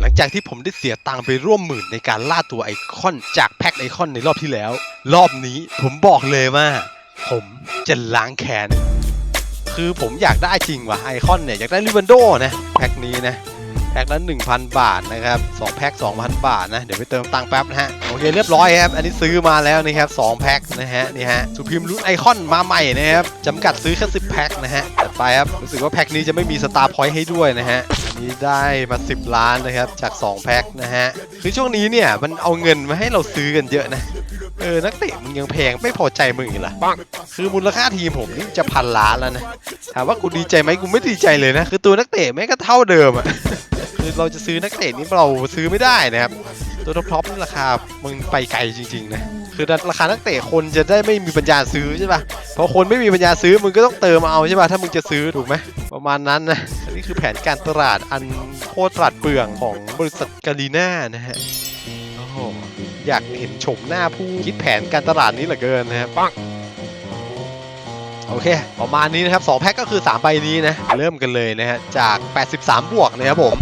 หลังจากที่ผมได้เสียตังค์ไปร่วมหมื่นในการล่าตัวไอคอนจากแพ็คไอคอนในรอบที่แล้ว รอบนี้ผมบอกเลยว่า ผมจะล้างแค้น คือผมอยากได้จริงว่ะไอคอนเนี่ย อยากได้ลิวันโดนะแพ็คนี้นะแพ็คละ1,000 บาทนะครับ2แพ็ค2,000 บาทนะ เดี๋ยวไปเติมตังค์แป๊บนะฮะ โอเคเรียบร้อยครับ อันนี้ซื้อมาแล้วนะครับ2แพ็คนะฮะ นี่ฮะสุพิมรุ่นไอคอนมาใหม่นะครับจำกัดซื้อแค่10แพ็คนะฮะจัดไปครับ รู้สึกว่าแพ็คนี้จะไม่มีสตาร์พอยต์ให้ด้วยนะฮะ นนี้ได้มา 10 ล้านนะครับจาก2แพ็คนะฮะคือช่วงนี้เนี่ยมันเอาเงินมาให้เราซื้อกันเยอะนะเออนักเตะมึงยังแพงไม่พอใจมึงอีกเหรอคือมูลค่าทีมผมนี่จะพันล้านแล้วนะถามว่ากูดีใจไหมกูไม่ดีใจเลยนะ คือตัวนักเตะแม่งก็เท่าเดิมอะคือเราจะซื้อนักเตะนี่เราซื้อไม่ได้นะครับตัวท็อปๆนี่ราคามึงไปไกลจริงๆนะคือราคานักเตะคนจะได้ไม่มีปัญญาซื้อใช่ป่ะพอคนไม่มีปัญญาซื้อมึงก็ต้องเติมเอาใช่ป่ะถ้ามึงจะซื้อถูกไหมประมาณนั้นนะอันนี้ คือแผนการตลาดอันโคตรตลาดเปลืองของบริษัทกาลีน่านะฮะโอ้โหอยากเห็นชมหน้าผู้คิดแผนการตลาดนี้เหลือเกินนะครับปังโอเค ประมาณนี้นะครับ 2 แพ็คก็คือ 3 ใบนี้นะ เริ่มกันเลยนะฮะ จาก 83 บวกนะครับผม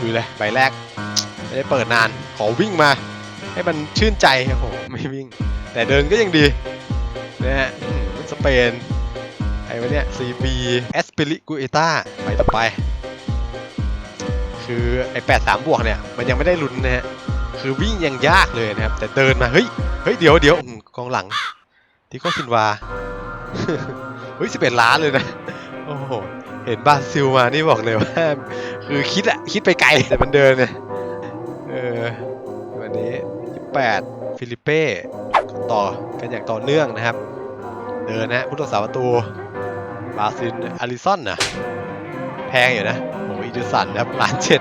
ดูเลย ใบแรก ไม่ได้เปิดนาน ขอวิ่งมา ให้มันชื่นใจ โอ้โห ไม่วิ่ง แต่เดินก็ยังดี นะฮะ สเปน วะเนี่ย CB e s p i r i g u e t a ไปต่อไป คือไอ้83บวกเนี่ย มันยังไม่ได้ลุ้นนะฮะ คือวิ่งยังยากเลยนะครับ แต่เดินมา เฮ้ย เฮ้ย เดี๋ยวเดี๋ยวกองหลัง ที่ก็ซินวา เฮ้ยสิบเอ็ดล้านเลยนะ โอ้โห เห็นบาซิลมานี่บอกเลยว่า คือคิดอะคิดไปไกล แต่มันเดินเนี่ย เออ วันนี้28ฟิลิเป้ต่อกันอย่างต่อเนื่องนะครับ เดินนะผู้รักษาประตู บาซิลอาริซอนนะแพงอยู่นะโอ้ยอีเดอร์สันนะครับล้านเจ็ด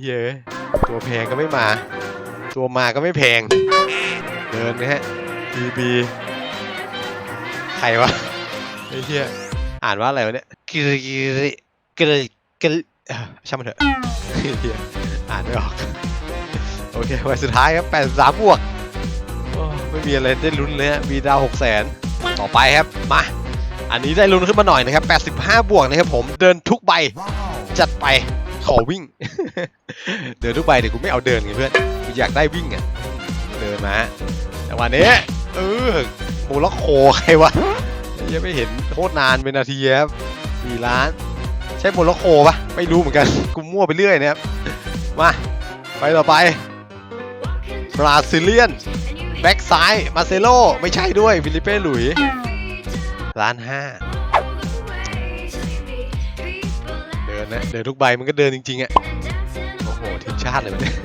เหี้ยอะตัวแพงก็ไม่มา ตัวมาก็ไม่แพง เดินนะฮะ TB ใครวะไอ้เหี้ยอ่านว่าอะไรวะเนี่ยกิริกิริกิริกิริเอ่อช่างมันเถอะไอ้เหี้ยอ่านไม่ออก โอเควันสุดท้ายครับ83บวกไม่มีอะไรได้ลุ้นเลยฮะมีดาว6 0 0 0 0ต่อไปครับ มา อันนี้ได้ลุ้นขึ้นมาหน่อยนะครับ 85 บวกนะครับผมเดินทุกใบจัดไปขอวิ่ง เดินทุกใบเดี๋ยวกูไม่เอาเดินไงเพื่อนกูอยากได้วิ่งอะเดินมาแต่วันนี้เออโมล็อกโคใครวะยังไม่เห็นโคตรนานเป็นนาทีครับสี่ล้าน ใช่โมร็อกโกปะไม่รู้เหมือนกันกูมั่วไปเรื่อยนะครับมาไปต่อไปบราซิเลียนแบ็กซ้ายมาเซโลไม่ใช่ด้วยฟิลิเป้หลุย ล้านห้าเดินนะ เดินทุกใบมันก็เดินจริงๆอะโอ้โหทีมชาติเลยมันเนี่ย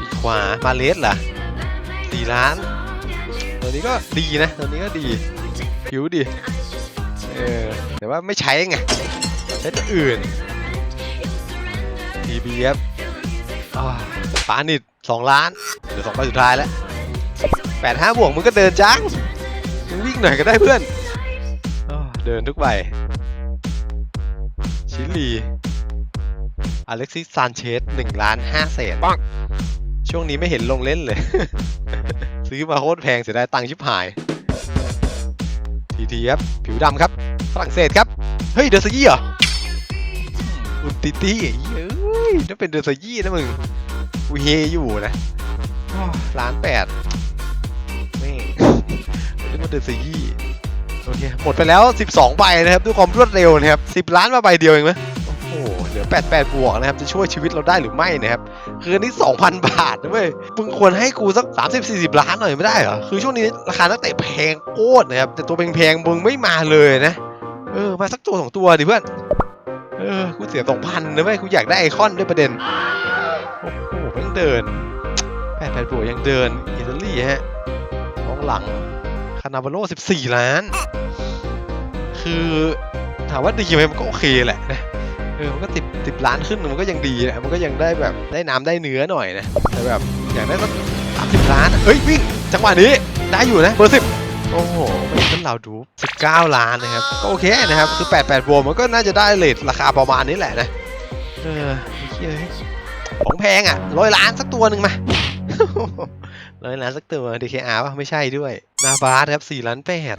อีกขวามาเลสเหรอสี่ล้าน ตัวนี้ก็ดีนะ ตัวนี้ก็ดี ผิวดิเออ แต่ว่าไม่ใช้ไง ใช้ตัวอื่น TB ครับอ่าปานิดสองล้าน เดี๋ยวสองใบสุดท้ายแล้วแปดห้าบวกมึงก็เดินจังมึงวิ่งหน่อยก็ได้เพื่อนอ้อ เดินทุกใบ ชิลีอเล็กซิสซานเชสหนึ่งล้านห้าแสนช่วงนี้ไม่เห็นลงเล่นเลย ซื้อมาโคตรแพงเสียดายตังค์ชิบหาย ทีทีครับ ผิวดำครับ ฝรั่งเศสครับ เฮ้ย เดอร์ซยี่เหรอ อุนติตี้เฮ้ยถ้าเป็นเดอร์ซยี่นะมึงกูเฮอยู่นะอ้อล้านแปดแม่งเรียกว่าเดอร์ซยี่ โอเค หมดไปแล้ว 12 ใบนะครับ ด้วยความรวดเร็วนะครับ 10 ล้านมาใบเดียวเองไหมโอ้โหเหลือ 88 บวกนะครับ จะช่วยชีวิตเราได้หรือไม่นะครับ คืออันนี้ 2,000 บาทนะเว้ยมึงควรให้กูสัก 30-40 ล้านหน่อยไม่ได้เหรอ คือช่วงนี้ราคานักเตะแพงโคตรนะครับ แต่ตัวแพงๆมึงไม่มาเลยนะ เออ มาสักตัวสองตัวดิเพื่อน เออ กูเสีย 2,000นะเว้ย กูอยากได้ไอคอนด้วยประเด็น โอ้โหแม่งเดินแปดแปดบวกยังเดิน อิตาลีฮะกองหลัง นาบาโล14 ล้าน คือถามว่าดีไหมมันก็โอเคแหละนะเออมันก็ติดติดล้านขึ้นมันก็ยังดีนะมันก็ยังได้แบบได้น้ำได้เนื้อหน่อยนะแต่แบบอยากได้สักสามสิบล้านเฮ้ยวิ่งจังหวะนี้ได้อยู่นะเบอร์สิบโอ้โหไม่เป็นเราดูสิบเก้าล้านนะครับก็โอเคนะครับคือแปดแปดบวกมันก็น่าจะได้เลทราคาประมาณนี้แหละนะเออของแพงอะร้อยล้านสักตัวหนึ่งมา ร้อยล้านสักตัว DKR ป่ะไม่ใช่ด้วย นาบาสครับสี่ล้านแปด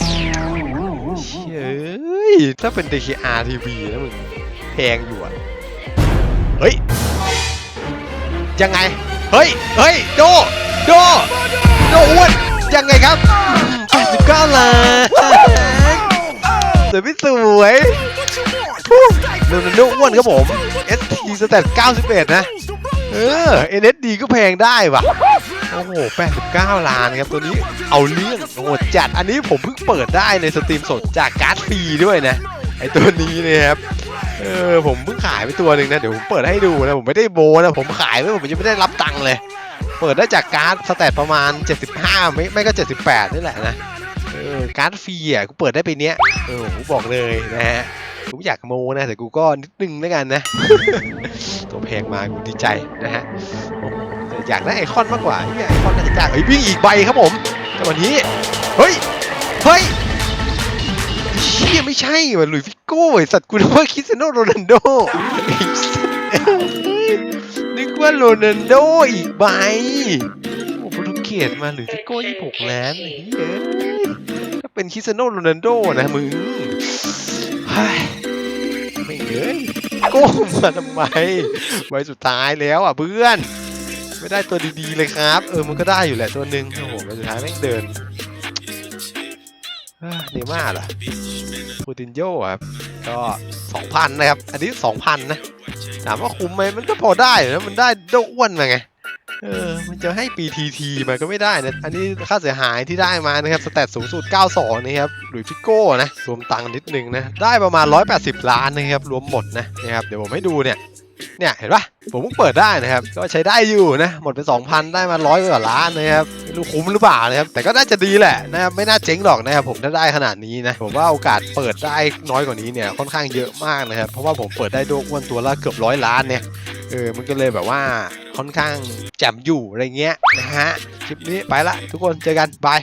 เฮ้ยถ้าเป็น DKR TV นะมึงแพงอยู่อะ เฮ้ย ยังไง เฮ้ย เฮ้ย โด โด โดอ้วน ยังไงครับ89ล้านสวยไม่สวยโรนัลโดอ้วนครับผม ST สแตท91 นะ เออ NSD ก็แพงได้ว่ะ โอ้โห 89 ล้านครับตัวนี้เอาเรื่องโอ้โหจัด อันนี้ผมเพิ่งเปิดได้ในสตรีมสดจากการ์ดฟรีด้วยนะ ไอตัวนี้เนี่ยครับ เออผมเพิ่งขายไปตัวหนึ่งนะ เดี๋ยวผมเปิดให้ดูนะ ผมไม่ได้โบนะ ผมขายไว้ผมยังไม่ได้รับตังค์เลย เปิดได้จากการ์ดสแตทประมาณ 75 ไม่ไม่ก็ 78 นี่แหละนะ เออการ์ดฟรีอะกูเปิดได้ไปเนี้ย เออผมบอกเลยนะฮะกูอยากโมนะแต่กูก็นิดนึงแล้วกันนะ ตัวแพงมากูดีใจนะฮะโอ้โห อยากได้ไอคอนมากกว่าไอคอนน่าจะจ้างเฮ้ยวิ่งอีกใบครับผมแต่วันนี้เฮ้ยเฮ้ยเชี่ยไม่ใช่ว่ะหลุยฟิโก้ไอสัตว์กูนึกว่าคริสเตียโนโรนัลโดนึกว่าโรนัลโดอีกใบโอ้โหโปรตุเกสมาหลุยฟิโก้ยี่หกล้านเฮ้ยถ้าเป็นคริสเตียโนโรนัลโดนะมึงเฮ้ยไม่เอ้ยโก้มาทำไมใบสุดท้ายแล้วอะเพื่อน ไม่ได้ตัวดีๆเลยครับ เออมันก็ได้อยู่แหละตัวหนึ่งโอ้โหใบสุดท้ายแม่งเดินเนม่าเหรอปูตินโยครับ ก็สองพันนะครับ อันนี้สองพันนะ ถามว่าคุ้มไหมมันก็พอได้นะมันได้โดอ้วนมาไง เออ มันจะให้ปีทีทีมาก็ไม่ได้นะ อันนี้ค่าเสียหายที่ได้มานะครับ สแตทสูงสุด 92 นะครับ หรือฟิโก้นะ รวมตังค์นิดนึงนะ ได้ประมาณ 180 ล้านนะครับ รวมหมดนะนะครับ เดี๋ยวผมให้ดูเนี่ย เนี่ย เห็นปะ ผมเพิ่งเปิดได้นะครับ ก็ใช้ได้อยู่นะ หมดไป 2,000 ได้มาร้อยกว่าล้านนะครับไม่รู้คุ้มหรือเปล่านะครับ แต่ก็น่าจะดีแหละนะครับ ไม่น่าเจ๊งหรอกนะครับ ผมถ้าได้ขนาดนี้นะ ผมว่าโอกาสเปิดได้น้อยกว่านี้เนี่ยค่อนข้างเยอะมากนะครับ เพราะว่าผมเปิดได้โดกอ้วนตัวละเกือบร้อยล้านเนี่ย เออ มันก็เลยแบบว่าค่อนข้างแจ่มอยู่อะไรเงี้ยนะฮะ คลิปนี้ไปละทุกคน เจอกัน บาย